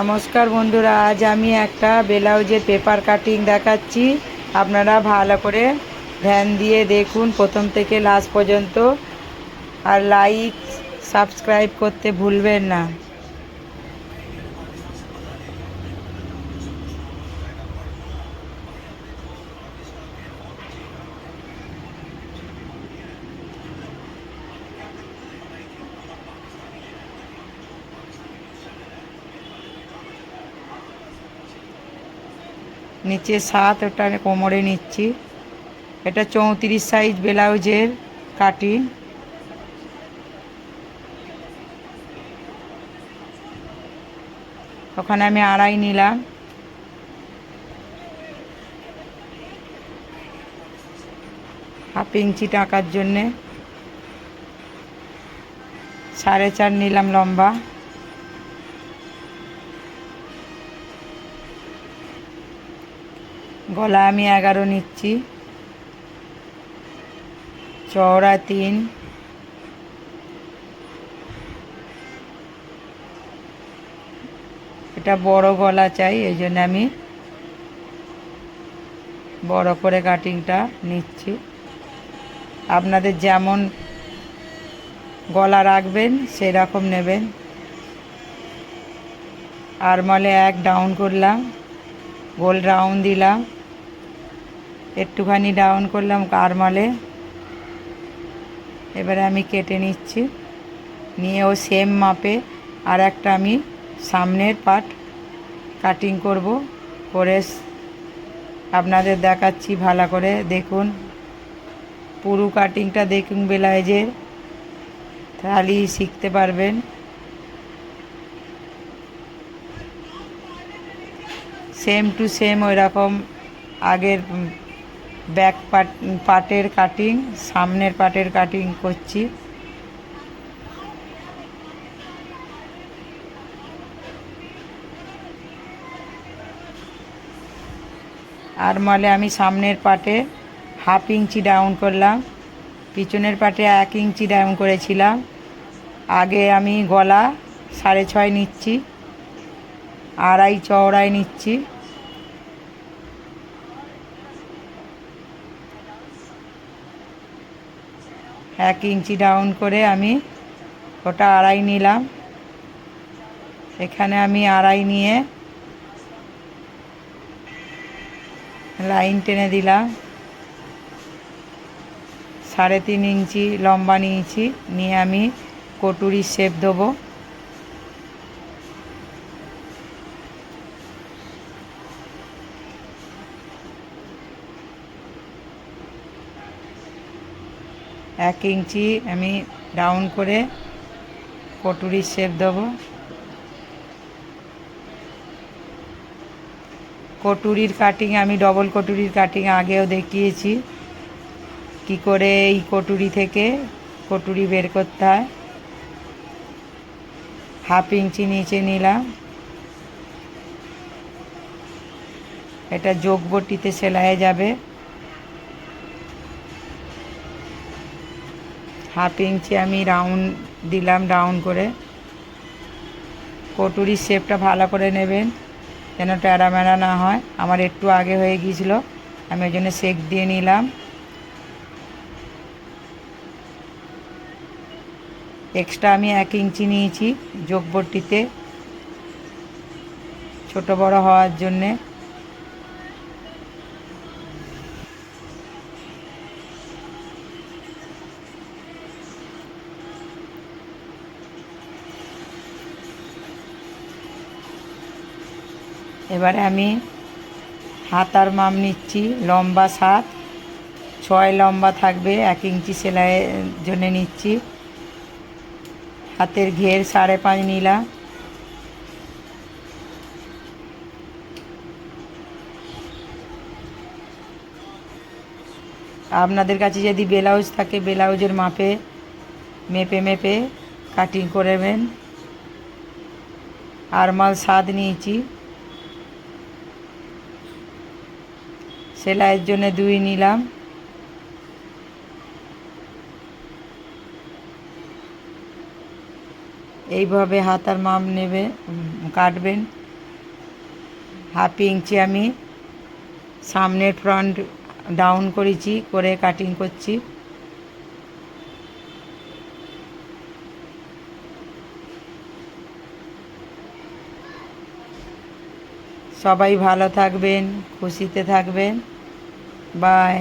নমস্কার বন্ধুরা, আজ আমি একটা ব্লাউজের পেপার কাটিং দেখাচ্ছি। আপনারা ভালো করে ধ্যান দিয়ে দেখুন প্রথম থেকে লাস্ট পর্যন্ত। আর লাইক সাবস্ক্রাইব করতে ভুলবেন না। নিচে সাত ওটা আমি কোমরে নিচ্ছি। এটা চৌত্রিশ সাইজ ব্লাউজের কাটিং। ওখানে আমি আড়াই নিলাম। হাফ ইঞ্চি টাকার জন্যে। সাড়ে চার নিলাম লম্বা। গলা আমি এগারো নিচ্ছি। চওড়া তিন। এটা বড় গলা চাই, এই জন্য আমি বড় করে কাটিংটা নিচ্ছি। আপনাদের যেমন গলা রাখবেন, সেরকম নেবেন। আর মলে এক ডাউন করলাম, গোল রাউন্ড দিলাম। একটুখানি ডাউন করলাম কারমালে। এবারে আমি কেটে নিচ্ছি। নিয়ে ও সেম মাপে আর একটা আমি সামনের পার্ট কাটিং করব। করে আপনাদের দেখাচ্ছি ভালো করে। দেখুন, পুরো কাটিংটা দেখুন বেলাইজের তাহলেই শিখতে পারবেন। সেম টু সেম ওই রকম আগের ব্যাক পার্ট পার্টের কাটিং সামনের পার্টের কাটিং করছি। আর মলে আমি সামনের পার্টে হাফ ইঞ্চি ডাউন করলাম। পিছনের পার্টে এক ইঞ্চি ডাউন করেছিলাম। আগে আমি গলা সাড়ে ছয় নিচ্ছি, আড়াই চওড়ায় নিচ্ছি। এক ইঞ্চি ডাউন করে আমি ওটা আড়াই নিলাম। এখানে আমি আড়াই নিয়ে লাইন টেনে দিলাম। সাড়ে তিন ইঞ্চি লম্বা নিয়েছি, নিয়ে আমি কটুরি শেপ দেবো। এক ইঞ্চি আমি ডাউন করে কটুরির শেপ দেবো। কটুরির কাটিং আমি ডবল কটুরির কাটিং আগেও দেখিয়েছি। কি করে এই কটুরি থেকে কটুরি বের করতে হয়। হাফ ইঞ্চি নিচে নিলাম। এটা যোগবটিতে সেলাই যাবে। হাফ ইঞ্চি আমি রাউন্ড দিলাম রাউন্ড করে। কটুরির শেপটা ভালো করে নেবেন, যেন ম্যাড়া না হয়। আমার একটু আগে হয়ে গিয়েছিল, আমি ওই জন্য সেক দিয়ে নিলাম। এক্সট্রা আমি এক ইঞ্চি নিয়েছি যোগবটিতে ছোট বড় হওয়ার জন্যে। এবারে আমি হাতার মাপ নিচ্ছি, লম্বা সাত, ছয় লম্বা থাকবে, এক ইঞ্চি সেলাইয়ের জন্য নিচ্ছি। হাতের ঘের সাড়ে পাঁচ নিলাম। আপনাদের কাছে যদি ব্লাউজ থাকে, ব্লাউজের মাপে মেপে মেপে কাটিং করে করবেন আরমাল স্বাদ নিয়েছি। সেলাইয়ের জন্য দুই নিলাম। এইভাবে হাতার মাপ নেবে কাটবেন। হাফ ইঞ্চি আমি সামনের ফ্রন্ট ডাউন করেছি, করে কাটিং করছি। সবাই ভালো থাকবেন খুশিতে থাকবেন। বাই